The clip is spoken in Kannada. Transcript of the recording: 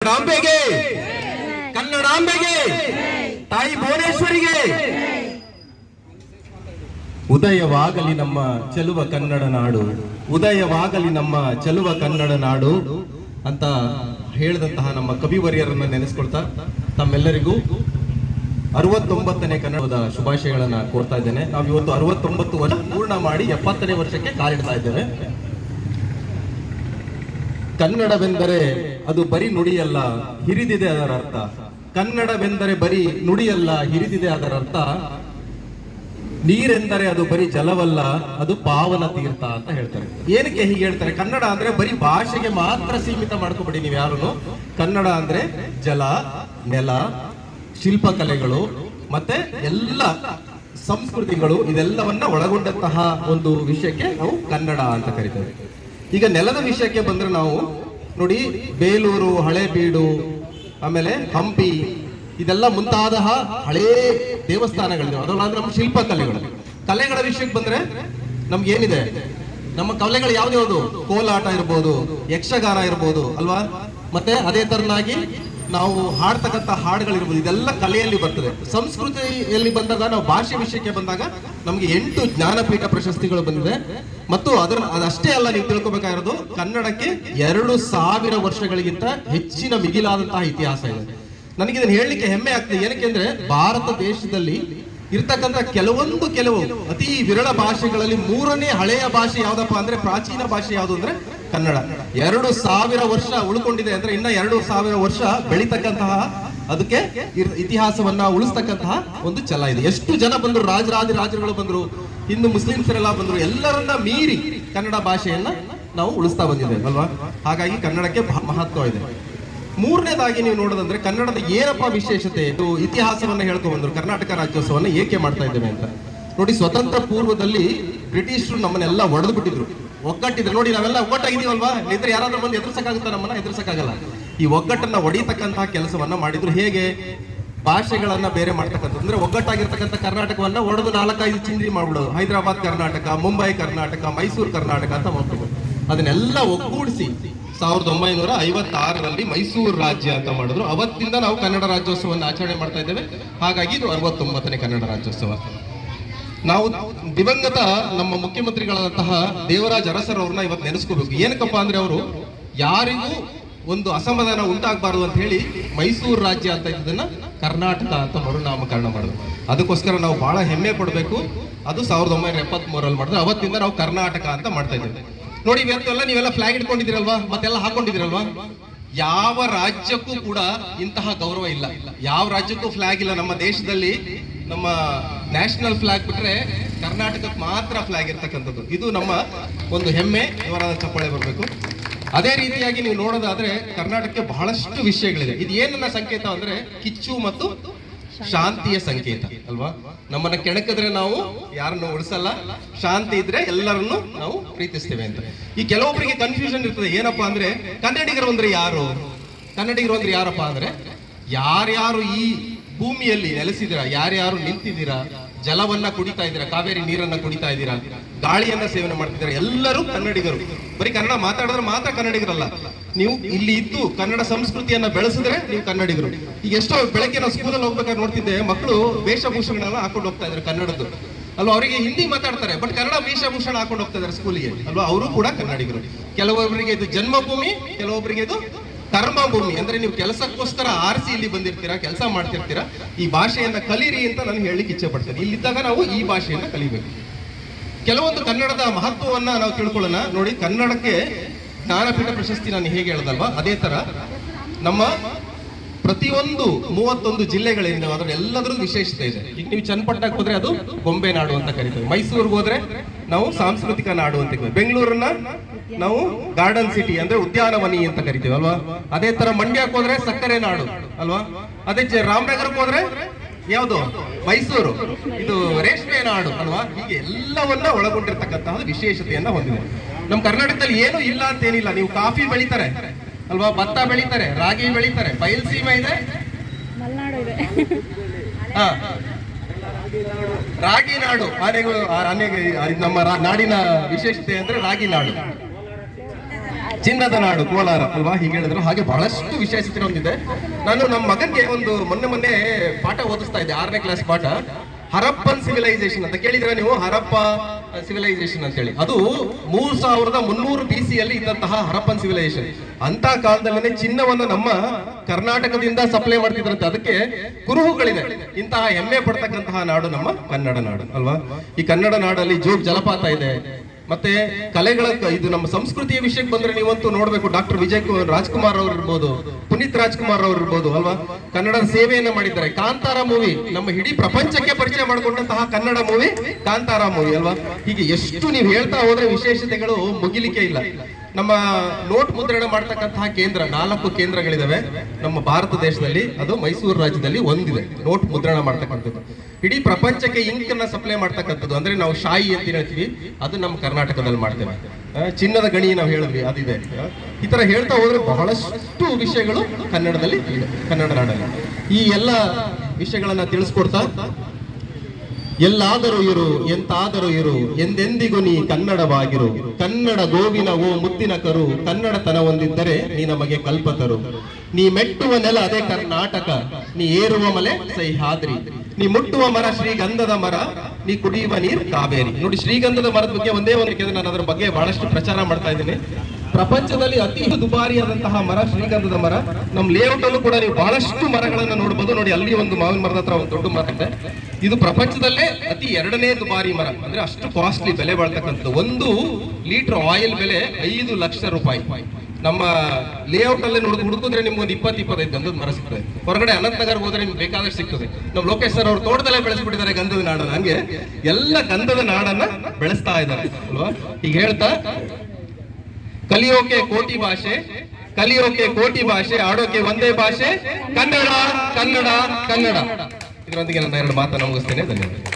ಕನ್ನಡಾಂಬೆಗೆ ಕನ್ನಡಾಂಬೆಗೆ ತಾಯಿ ಭುವನೇಶ್ವರಿಗೆ. ಉದಯವಾಗಲಿ ನಮ್ಮ ಚೆಲುವ ಕನ್ನಡ ನಾಡು, ಉದಯವಾಗಲಿ ನಮ್ಮ ಚೆಲುವ ಕನ್ನಡ ನಾಡು ಅಂತ ಹೇಳಿದಂತಹ ನಮ್ಮ ಕವಿವರ್ಯರನ್ನ ನೆನೆಸ್ಕೊಳ್ತಾ ತಮ್ಮೆಲ್ಲರಿಗೂ ಅರವತ್ತೊಂಬತ್ತನೇ ಕನ್ನಡದ ಶುಭಾಶಯಗಳನ್ನ ಕೋರ್ತಾ ಇದ್ದೇನೆ. ನಾವು ಇವತ್ತು ಅರವತ್ತೊಂಬತ್ತು ವರ್ಷ ಪೂರ್ಣ ಮಾಡಿ ಎಪ್ಪತ್ತನೇ ವರ್ಷಕ್ಕೆ ಕಾಲಿಡ್ತಾ ಇದ್ದೇವೆ. ಕನ್ನಡವೆಂದರೆ ಅದು ಬರೀ ನುಡಿಯಲ್ಲ, ಹಿರಿದಿದೆ ಅದರ ಅರ್ಥ. ಕನ್ನಡವೆಂದರೆ ಬರೀ ನುಡಿಯಲ್ಲ, ಹಿರಿದಿದೆ ಅದರ ಅರ್ಥ. ನೀರೆಂದರೆ ಅದು ಬರೀ ಜಲವಲ್ಲ, ಅದು ಪಾವನ ತೀರ್ಥ ಅಂತ ಹೇಳ್ತಾರೆ. ಏನಕ್ಕೆ ಹೀಗೆ ಹೇಳ್ತಾರೆ? ಕನ್ನಡ ಅಂದ್ರೆ ಬರೀ ಭಾಷೆಗೆ ಮಾತ್ರ ಸೀಮಿತ ಮಾಡ್ಕೊಬಿಡಿ ನೀವು ಯಾರು ಕನ್ನಡ ಅಂದ್ರೆ ಜಲ, ನೆಲ, ಶಿಲ್ಪಕಲೆಗಳು, ಮತ್ತೆ ಎಲ್ಲ ಸಂಸ್ಕೃತಿಗಳು, ಇದೆಲ್ಲವನ್ನ ಒಳಗೊಂಡಂತಹ ಒಂದು ವಿಷಯಕ್ಕೆ ನಾವು ಕನ್ನಡ ಅಂತ ಕರಿತೇವೆ. ಈಗ ನೆಲದ ವಿಷಯಕ್ಕೆ ಬಂದ್ರೆ ನಾವು ನೋಡಿ ಬೇಲೂರು, ಹಳೇಬೀಡು, ಆಮೇಲೆ ಹಂಪಿ, ಇದೆಲ್ಲ ಮುಂತಾದ ಹಳೇ ದೇವಸ್ಥಾನಗಳಿದೆ. ಅಂದ್ರೆ ನಮ್ಮ ಶಿಲ್ಪಕಲೆಗಳು. ಕಲೆಗಳ ವಿಷಯಕ್ಕೆ ಬಂದ್ರೆ ನಮ್ಗೆ ಏನಿದೆ ನಮ್ಮ ಕಲೆಗಳು ಯಾವ್ದು? ಕೋಲಾಟ ಇರ್ಬೋದು, ಯಕ್ಷಗಾನ ಇರ್ಬೋದು, ಅಲ್ವಾ? ಮತ್ತೆ ಅದೇ ತರನಾಗಿ ನಾವು ಹಾಡ್ತಕ್ಕಂಥ ಹಾಡುಗಳಿರ್ಬೋದು, ಇದೆಲ್ಲ ಕಲೆಯಲ್ಲಿ ಬರ್ತದೆ. ಸಂಸ್ಕೃತಿಯಲ್ಲಿ ಬಂದಾಗ, ನಾವು ಭಾಷೆ ವಿಷಯಕ್ಕೆ ಬಂದಾಗ ನಮ್ಗೆ ಎಂಟು ಜ್ಞಾನಪೀಠ ಪ್ರಶಸ್ತಿಗಳು ಬಂದಿದೆ ಮತ್ತು ಅದರ, ಅದಷ್ಟೇ ಅಲ್ಲ, ನೀವು ತಿಳ್ಕೊಬೇಕಾಗಿರೋದು, ಕನ್ನಡಕ್ಕೆ ಎರಡು ಸಾವಿರ ವರ್ಷಗಳಿಗಿಂತ ಹೆಚ್ಚಿನ ಮಿಗಿಲಾದಂತಹ ಇತಿಹಾಸ ಇದೆ. ನನಗೆ ಇದನ್ನು ಹೇಳಲಿಕ್ಕೆ ಹೆಮ್ಮೆ ಆಗ್ತದೆ. ಏನಕ್ಕೆ ಭಾರತ ದೇಶದಲ್ಲಿ ಇರ್ತಕ್ಕಂಥ ಕೆಲವೊಂದು ಕೆಲವು ಅತಿ ವಿರಳ ಭಾಷೆಗಳಲ್ಲಿ ಮೂರನೇ ಹಳೆಯ ಭಾಷೆ ಯಾವ್ದಪ್ಪ ಅಂದ್ರೆ ಪ್ರಾಚೀನ ಭಾಷೆ ಯಾವುದು ಅಂದ್ರೆ ಕನ್ನಡ. ಎರಡು ಸಾವಿರ ವರ್ಷ ಉಳ್ಕೊಂಡಿದೆ ಅಂದ್ರೆ ಇನ್ನ ಎರಡು ಸಾವಿರ ವರ್ಷ ಬೆಳಿತಕ್ಕಂತಹ ಅದಕ್ಕೆ ಇತಿಹಾಸವನ್ನ ಉಳಿಸ್ತಕ್ಕಂತಹ ಒಂದು ಛಲ ಇದೆ. ಎಷ್ಟು ಜನ ಬಂದ್ರು? ರಾಜರಾಜ ರಾಜರುಗಳು ಬಂದ್ರು, ಹಿಂದೂ ಮುಸ್ಲಿಮ್ಸರೆಲ್ಲ ಬಂದ್ರು, ಎಲ್ಲರನ್ನ ಮೀರಿ ಕನ್ನಡ ಭಾಷೆಯನ್ನ ನಾವು ಉಳಿಸ್ತಾ ಬಂದಿದ್ದೇವೆ ಅಲ್ವಾ? ಹಾಗಾಗಿ ಕನ್ನಡಕ್ಕೆ ಮಹತ್ವ ಇದೆ. ಮೂರನೇದಾಗಿ ನೀವು ನೋಡೋದಂದ್ರೆ ಕನ್ನಡದ ಏನಪ್ಪ ವಿಶೇಷತೆ ಇದು ಇತಿಹಾಸವನ್ನ ಹೇಳ್ಕೊ ಬಂದ್ರು. ಕರ್ನಾಟಕ ರಾಜ್ಯೋತ್ಸವನ ಏಕೆ ಮಾಡ್ತಾ ಇದ್ದೇವೆ ಅಂತ. ನೋಡಿ, ಸ್ವತಂತ್ರ ಪೂರ್ವದಲ್ಲಿ ಬ್ರಿಟಿಷರು ನಮ್ಮನ್ನೆಲ್ಲ ಒಡೆದು ಬಿಟ್ಟಿದ್ರು ಒಗ್ಗಟ್ಟಿದ್ರು. ನೋಡಿ, ನಾವೆಲ್ಲ ಒಗ್ಗಟ್ಟಾಗಿದೀವಲ್ವಾ ಇದ್ರೆ ಯಾರಾದ್ರೂ ಬಂದು ಎದುರ್ಸಕ್ಕಾಗುತ್ತಾ ನಮ್ಮನ್ನ? ಎದುರ್ಸಕ್ಕಾಗಲ್ಲ. ಈ ಒಗ್ಗಟ್ಟನ್ನ ಒಡೀತಕ್ಕಂತಹ ಕೆಲಸವನ್ನ ಮಾಡಿದ್ರು. ಹೇಗೆ? ಭಾಷೆಗಳನ್ನ ಬೇರೆ ಮಾಡ್ತಕ್ಕಂಥದ್ದು. ಅಂದ್ರೆ ಒಗ್ಗಟ್ಟಾಗಿರ್ತಕ್ಕಂಥ ಕರ್ನಾಟಕವನ್ನ ಒಡೆದು ನಾಲ್ಕೈದು ಚಿಂದಿ ಮಾಡ್ಬಿಡೋದು. ಹೈದರಾಬಾದ್ ಕರ್ನಾಟಕ, ಮುಂಬೈ ಕರ್ನಾಟಕ, ಮೈಸೂರು ಕರ್ನಾಟಕ ಅಂತ ಮಾಡ್ಬೋದು ಅದನ್ನೆಲ್ಲ ಒಗ್ಗೂಡಿಸಿ ಸಾವಿರದ ಒಂಬೈನೂರ ಐವತ್ತಾರರಲ್ಲಿ ಮೈಸೂರು ರಾಜ್ಯ ಅಂತ ಮಾಡಿದ್ರು. ಅವತ್ತಿಂದ ನಾವು ಕನ್ನಡ ರಾಜ್ಯೋತ್ಸವವನ್ನು ಆಚರಣೆ ಮಾಡ್ತಾ ಇದ್ದೇವೆ. ಹಾಗಾಗಿ ಇದು ಅರವತ್ತೊಂಬತ್ತನೇ ಕನ್ನಡ ರಾಜ್ಯೋತ್ಸವ. ನಾವು ದಿವಂಗತ ನಮ್ಮ ಮುಖ್ಯಮಂತ್ರಿಗಳಾದಂತಹ ದೇವರಾಜ್ ಅರಸರ್ ಅವ್ರನ್ನ ಇವತ್ತು ನೆನೆಸ್ಕೋಬೇಕು. ಏನಕ್ಕಪ್ಪ ಅಂದ್ರೆ ಅವರು ಯಾರಿಗೂ ಒಂದು ಅಸಮಾಧಾನ ಉಂಟಾಗಬಾರದು ಅಂತ ಹೇಳಿ ಮೈಸೂರು ರಾಜ್ಯ ಅಂತ ಇದನ್ನ ಕರ್ನಾಟಕ ಅಂತ ಮರುನಾಮಕರಣ ಮಾಡಿದ್ರು. ಅದಕ್ಕೋಸ್ಕರ ನಾವು ಬಹಳ ಹೆಮ್ಮೆ ಪಡಬೇಕು. ಅದು ಸಾವಿರದ ಒಂಬೈನೂರ ಎಪ್ಪತ್ತ್ ಮೂರಲ್ಲಿ ಮಾಡಿದ್ರೆ. ಅವತ್ತಿಂದ ನಾವು ಕರ್ನಾಟಕ ಅಂತ ಮಾಡ್ತಾ ಇದ್ದೇವೆ. ನೋಡಿ ಇವತ್ತೆಲ್ಲ ನೀವೆಲ್ಲ ಫ್ಲಾಗ್ ಇಟ್ಕೊಂಡಿದ್ದೀರಲ್ವಾ? ಮತ್ತೆಲ್ಲ ಹಾಕೊಂಡಿದ್ದೀರಲ್ವಾ? ಯಾವ ರಾಜ್ಯಕ್ಕೂ ಕೂಡ ಇಂತಹ ಗೌರವ ಇಲ್ಲ. ಯಾವ ರಾಜ್ಯಕ್ಕೂ ಫ್ಲಾಗ್ ಇಲ್ಲ. ನಮ್ಮ ದೇಶದಲ್ಲಿ ನಮ್ಮ ನ್ಯಾಷನಲ್ ಫ್ಲಾಗ್ ಬಿಟ್ರೆ ಕರ್ನಾಟಕಕ್ಕೆ ಮಾತ್ರ ಫ್ಲಾಗ್ ಇರ್ತಕ್ಕಂಥದ್ದು. ಇದು ನಮ್ಮ ಒಂದು ಹೆಮ್ಮೆ. ಇವರಾದ ಚಪ್ಪಳೆ ಬರಬೇಕು. ಅದೇ ರೀತಿಯಾಗಿ ನೀವು ನೋಡೋದಾದ್ರೆ ಕರ್ನಾಟಕಕ್ಕೆ ಬಹಳಷ್ಟು ವಿಷಯಗಳಿದೆ. ಇದು ಏನನ್ನ ಸಂಕೇತ ಅಂದ್ರೆ ಕಿಚ್ಚು ಮತ್ತು ಶಾಂತಿಯ ಸಂಕೇತ, ಅಲ್ವಾ? ನಮ್ಮನ್ನ ಕೆಣಕಿದ್ರೆ ನಾವು ಯಾರನ್ನು ಉಳಿಸಲ್ಲ. ಶಾಂತಿ ಇದ್ರೆ ಎಲ್ಲರನ್ನು ನಾವು ಪ್ರೀತಿಸ್ತೇವೆ ಅಂತ. ಈ ಕೆಲವೊಬ್ಬರಿಗೆ ಕನ್ಫ್ಯೂಷನ್ ಇರ್ತದೆ. ಏನಪ್ಪಾ ಅಂದ್ರೆ, ಕನ್ನಡಿಗರು ಅಂದ್ರೆ ಯಾರು? ಕನ್ನಡಿಗರು ಅಂದ್ರೆ ಯಾರಪ್ಪ ಅಂದ್ರೆ, ಯಾರ್ಯಾರು ಈ ಭೂಮಿಯಲ್ಲಿ ನೆಲೆಸಿದಿರಾ ಯಾರ್ಯಾರು ನಿಂತಿದ್ದೀರಾ, ಜಲವನ್ನ ಕುಡಿತಾ ಇದ್ದೀರಾ, ಕಾವೇರಿ ನೀರನ್ನ ಕುಡಿತಾ ಇದ್ದೀರಾ, ಗಾಳಿಯನ್ನ ಸೇವನೆ ಮಾಡ್ತಿದ್ದೀರಾ, ಎಲ್ಲರೂ ಕನ್ನಡಿಗರು. ಬರೀ ಕನ್ನಡ ಮಾತಾಡಿದ್ರೆ ಮಾತ್ರ ಕನ್ನಡಿಗರಲ್ಲ. ನೀವು ಇಲ್ಲಿ ಇದ್ದು ಕನ್ನಡ ಸಂಸ್ಕೃತಿಯನ್ನ ಬೆಳೆಸಿದ್ರೆ ನೀವು ಕನ್ನಡಿಗರು. ಈಗ ಎಷ್ಟೋ ಬೆಳಗ್ಗೆ ನಾವು ಸ್ಕೂಲಲ್ಲಿ ಹೋಗ್ಬೇಕಾದ್ರೆ ನೋಡ್ತಿದ್ದೆ ಮಕ್ಕಳು ವೇಷಭೂಷಣಗಳನ್ನ ಹಾಕೊಂಡು ಹೋಗ್ತಾ ಇದ್ದಾರೆ ಕನ್ನಡದ್ದು. ಅಲ್ವಾ, ಅವರಿಗೆ ಹಿಂದಿ ಮಾತಾಡ್ತಾರೆ, ಬಟ್ ಕನ್ನಡ ವೇಷಭೂಷಣ ಹಾಕೊಂಡು ಹೋಗ್ತಾ ಇದ್ದಾರೆ ಸ್ಕೂಲಿಗೆ ಅಲ್ವಾ, ಅವರು ಕೂಡ ಕನ್ನಡಿಗರು. ಕೆಲವೊಬ್ಬರಿಗೆ ಇದು ಜನ್ಮಭೂಮಿ ಕೆಲವೊಬ್ಬರಿಗೆ ಇದು ಕರ್ಮಭೂಮಿ. ಅಂದ್ರೆ ನೀವು ಕೆಲಸಕ್ಕೋಸ್ಕರ ಆರಿಸಿ ಇಲ್ಲಿ ಬಂದಿರ್ತೀರಾ, ಕೆಲಸ ಮಾಡ್ತಿರ್ತೀರಾ, ಈ ಭಾಷೆಯನ್ನ ಕಲೀರಿ ಅಂತ ನಾನು ಹೇಳಲಿಕ್ಕೆ ಇಚ್ಛೆ ಪಡ್ತೇನೆ. ಇಲ್ಲಿದ್ದಾಗ ನಾವು ಈ ಭಾಷೆಯನ್ನ ಕಲಿಬೇಕು. ಕೆಲವೊಂದು ಕನ್ನಡದ ಮಹತ್ವವನ್ನ ನಾವು ತಿಳ್ಕೊಳ್ಳೋಣ. ನೋಡಿ, ಕನ್ನಡಕ್ಕೆ ಜ್ಞಾನಪೀಠ ಪ್ರಶಸ್ತಿ ನಾನು ಹೇಗೆ ಹೇಳ್ದಲ್ವಾ? ಅದೇ ತರ ನಮ್ಮ ಪ್ರತಿಯೊಂದು ಮೂವತ್ತೊಂದು ಜಿಲ್ಲೆಗಳಿಂದ ಅದ್ರ ಎಲ್ಲದರದ್ದು ವಿಶೇಷತೆ ಇದೆ. ಈಗ ನೀವು ಚನ್ನಪಟ್ಟಣಕ್ಕೆ ಹೋದ್ರೆ ಅದು ಗೊಂಬೆ ನಾಡು ಅಂತ ಕರಿತೀವಿ. ಮೈಸೂರಿಗೆ ಹೋದ್ರೆ ನಾವು ಸಾಂಸ್ಕೃತಿಕ ನಾಡು ಅಂತ ಬೆಂಗಳೂರನ್ನ ನಾವು ಗಾರ್ಡನ್ ಸಿಟಿ ಅಂದ್ರೆ ಉದ್ಯಾನವನಿ ಅಂತ ಕರಿತೀವಿ, ಅಲ್ವಾ? ಅದೇ ತರ ಮಂಡ್ಯಕ್ಕೆ ಹೋದ್ರೆ ಸಕ್ಕರೆ ನಾಡು, ಅಲ್ವಾ? ಅದೇ ರಾಮನಗರಕ್ಕೆ ಹೋದ್ರೆ ಯಾವುದು? ಮೈಸೂರು. ಇದು ರೇಷ್ಮೆ ನಾಡು, ಅಲ್ವಾ? ಹೀಗೆ ಎಲ್ಲವನ್ನ ಒಳಗೊಂಡಿರ್ತಕ್ಕಂತಹ ವಿಶೇಷತೆಯನ್ನ ಹೊಂದಿದೆ. ನಮ್ಮ ಕರ್ನಾಟಕದಲ್ಲಿ ಏನು ಇಲ್ಲ ಅಂತ ಏನಿಲ್ಲ. ನೀವು ಕಾಫಿ ಬೆಳಿತಾರೆ ಅಲ್ವಾ? ಭತ್ತ ಬೆಳಿತಾರೆ ರಾಗಿ ಬೆಳಿತಾರೆ ಬಯಲ್ಸೀಮೆ ಇದೆ? ಹಾ. ರಾಗಿ ನಾಡು ಆನೆಗಳು ಆನೆಗೆ ನಮ್ಮ ನಾಡಿನ ವಿಶೇಷತೆ ಅಂದ್ರೆ ರಾಗಿ ನಾಡು ಚಿನ್ನದ ನಾಡು ಕೋಲಾರ ಅಲ್ವಾ? ಹೀಗೆ ಹೇಳಿದ್ರು. ಹಾಗೆ ಬಹಳಷ್ಟು ವಿಶೇಷತೆ ಹೊಂದಿದೆ ನಾನು ನಮ್ಮ ಮಗನಿಗೆ ಒಂದು ಮೊನ್ನೆ ಮೊನ್ನೆ ಪಾಠ ಓದಿಸ್ತಾ ಇದ್ದೆ ಆರನೇ ಕ್ಲಾಸ್ ಪಾಠ. ಹರಪ್ಪನ್ ಸಿವಿಲೈಸೇಷನ್ ಅಂತ ಕೇಳಿದ್ರೆ ನೀವು? ಹರಪ್ಪ ಸಿವಿಲೈಸೇಷನ್ ಅಂತ ಹೇಳಿ ಅದು ಮೂರ್ ಸಾವಿರದ ಮುನ್ನೂರು ಬಿ ಸಿಯಲ್ಲಿ ಇದ್ದಂತಹ ಹರಪ್ಪನ್ ಸಿವಿಲೈಸೇಷನ್ ಅಂತ ಕಾಲದಲ್ಲೇ ಚಿನ್ನವನ್ನು ನಮ್ಮ ಕರ್ನಾಟಕದಿಂದ ಸಪ್ಲೈ ಮಾಡ್ತಿದ್ರಂತೆ. ಅದಕ್ಕೆ ಕುರುಹುಗಳಿದೆ. ಇಂತಹ ಹೆಮ್ಮೆ ಪಡ್ತಕ್ಕಂತಹ ನಾಡು ನಮ್ಮ ಕನ್ನಡ ನಾಡು, ಅಲ್ವಾ? ಈ ಕನ್ನಡ ನಾಡಲ್ಲಿ ಜೋಗ್ ಜಲಪಾತ ಇದೆ. ಮತ್ತೆ ಕಲೆಗಳ ಇದು ನಮ್ಮ ಸಂಸ್ಕೃತಿಯ ವಿಷಯಕ್ಕೆ ಬಂದ್ರೆ ನೀವಂತೂ ನೋಡ್ಬೇಕು. ಡಾಕ್ಟರ್ ವಿಜಯ್ ರಾಜ್ಕುಮಾರ್ ಅವ್ರು ಇರ್ಬೋದು, ಪುನೀತ್ ರಾಜ್ಕುಮಾರ್ ಅವ್ರು ಇರ್ಬೋದು ಅಲ್ವಾ? ಕನ್ನಡ ಸೇವೆಯನ್ನ ಮಾಡಿದ್ದಾರೆ. ಕಾಂತಾರ ಮೂವಿ, ನಮ್ಮ ಇಡೀ ಪ್ರಪಂಚಕ್ಕೆ ಪರಿಚಯ ಮಾಡಿಕೊಂಡಂತಹ ಕನ್ನಡ ಮೂವಿ ಕಾಂತಾರ ಮೂವಿ ಅಲ್ವಾ? ಹೀಗೆ ಎಷ್ಟು ನೀವು ಹೇಳ್ತಾ ಹೋದ್ರೆ ವಿಶೇಷತೆಗಳು ಮುಗಿಲಿಕ್ಕೆ ಇಲ್ಲ. ನಮ್ಮ ನೋಟ್ ಮುದ್ರಣ ಮಾಡ್ತಕ್ಕಂತಹ ಕೇಂದ್ರ ನಾಲ್ಕು ಕೇಂದ್ರಗಳಿದಾವೆ. ನಮ್ಮ ಭಾರತ ದೇಶದಲ್ಲಿ ಅದು ಮೈಸೂರು ರಾಜ್ಯದಲ್ಲಿ ಒಂದಿದೆ. ನೋಟ್ ಮುದ್ರಣ ಮಾಡ್ತಕ್ಕಂಥದ್ದು. ಇಡೀ ಪ್ರಪಂಚಕ್ಕೆ ಇಂಕ್ ಅನ್ನ ಸಪ್ಲೈ ಮಾಡ್ತಕ್ಕಂಥದ್ದು. ಅಂದ್ರೆ ನಾವು ಶಾಯಿ ಅಂತ ಹೇಳ್ತೀವಿ. ಅದು ನಮ್ಮ ಕರ್ನಾಟಕದಲ್ಲಿ ಮಾಡ್ತೇವೆ. ಚಿನ್ನದ ಗಣಿ ನಾವು ಹೇಳಿದ್ವಿ, ಅದಿದೆ. ಈ ತರ ಹೇಳ್ತಾ ಹೋದ್ರೆ ಬಹಳಷ್ಟು ವಿಷಯಗಳು ಕನ್ನಡದಲ್ಲಿ ಇದೆ, ಕನ್ನಡ ನಾಡಲ್ಲಿ. ಈ ಎಲ್ಲ ವಿಷಯಗಳನ್ನ ತಿಳಿಸ್ಕೊಡ್ತಾ ಎಲ್ಲಾದರೂ ಇರು, ಎಂತಾದರೂ ಇರು, ಎಂದೆಂದಿಗೂ ನೀ ಕನ್ನಡವಾಗಿರು. ಕನ್ನಡ ಗೋವಿನ ಓ ಮುತ್ತಿನ ಕರು ಕನ್ನಡತನ ಹೊಂದಿದ್ದರೆ ನೀ ನಮಗೆ ಕಲ್ಪತರು. ನೀ ಮೆಟ್ಟುವ ನೆಲ ಅದೇ ಕರ್ನಾಟಕ, ನೀ ಏರುವ ಮಲೆ ಸಹ್ಯಾದ್ರಿ. ನೀ ಮುಟ್ಟುವ ಮರ, ಶ್ರೀಗಂಧದ ಮರ, ನೀ ಕುಡಿಯುವ ನೀರು ಕಾವೇರಿ. ನೋಡಿ, ಶ್ರೀಗಂಧದ ಮರದ ಬಗ್ಗೆ ಒಂದೇ ಒಂದು ನಾನು ಅದರ ಬಗ್ಗೆ ಬಹಳಷ್ಟು ಪ್ರಚಾರ ಮಾಡ್ತಾ ಇದ್ದೀನಿ. ಪ್ರಪಂಚದಲ್ಲಿ ಅತಿ ದುಬಾರಿಯಾದಂತಹ ಮರ, ಶ್ರೀಗಂಧದ ಮರ ನಮ್ಮ ಲೇಔಟ್ ಅಲ್ಲೂ ಕೂಡ ನೀವು ಬಹಳಷ್ಟು ಮರಗಳನ್ನು ನೋಡಬಹುದು ನೋಡಿ, ಅಲ್ಲಿ ಒಂದು ಮಾವಿನ ಮರದ ಹತ್ರ ಒಂದು ದೊಡ್ಡ ಮರ ಇದೆ. ಇದು ಪ್ರಪಂಚದಲ್ಲೇ ಅತಿ ಎರಡನೇ ದುಬಾರಿ ಮರ. ಅಂದ್ರೆ ಅಷ್ಟು ಕಾಸ್ಟ್ಲಿ ಬೆಲೆ ಬಾಳ್ತಕ್ಕಂಥದ್ದು. ಒಂದು ಲೀಟರ್ ಆಯಿಲ್ ಬೆಲೆ ಐದು ಲಕ್ಷ ರೂಪಾಯಿ. ನಮ್ಮ ಲೇಔಟ್ ಅಲ್ಲಿ ಹುಡುಕಿದ್ರೆ ನಿಮ್ಗೆ ಒಂದು ಇಪ್ಪತ್ತು, ಇಪ್ಪತ್ತೈದು ಗಂಧದ ಮರ ಸಿಗ್ತದೆ. ಹೊರಗಡೆ ಅನಂತನಗರ್ ಹೋದ್ರೆ ನಿಮ್ಗೆ ಬೇಕಾದಷ್ಟು ಸಿಗ್ತದೆ. ನಮ್ಮ ಲೋಕೇಶ್ ಸರ್ ಅವರು ತೋಟದಲ್ಲೇ ಬೆಳೆಸ್ಬಿಟ್ಟಿದ್ದಾರೆ ಗಂಧದ ನಾಡನ್ನ. ಹಂಗೆ ಎಲ್ಲ ಗಂಧದ ನಾಡನ್ನ ಬೆಳೆಸ್ತಾ ಇದ್ದಾರೆ, ಅಲ್ವಾ? ಈಗ ಹೇಳ್ತಾ, ಕಲಿಯೋಕೆ ಕೋಟಿ ಭಾಷೆ, ಕಲಿಯೋಕೆ ಕೋಟಿ ಭಾಷೆ, ಆಡೋಕೆ ಒಂದೇ ಭಾಷೆ, ಕನ್ನಡ ಕನ್ನಡ ಕನ್ನಡ. ಇದರೊಂದಿಗೆ ನನ್ನ ಎರಡು ಮಾತನ್ನು ಮುಗಿಸ್ತೇನೆ. ಧನ್ಯವಾದ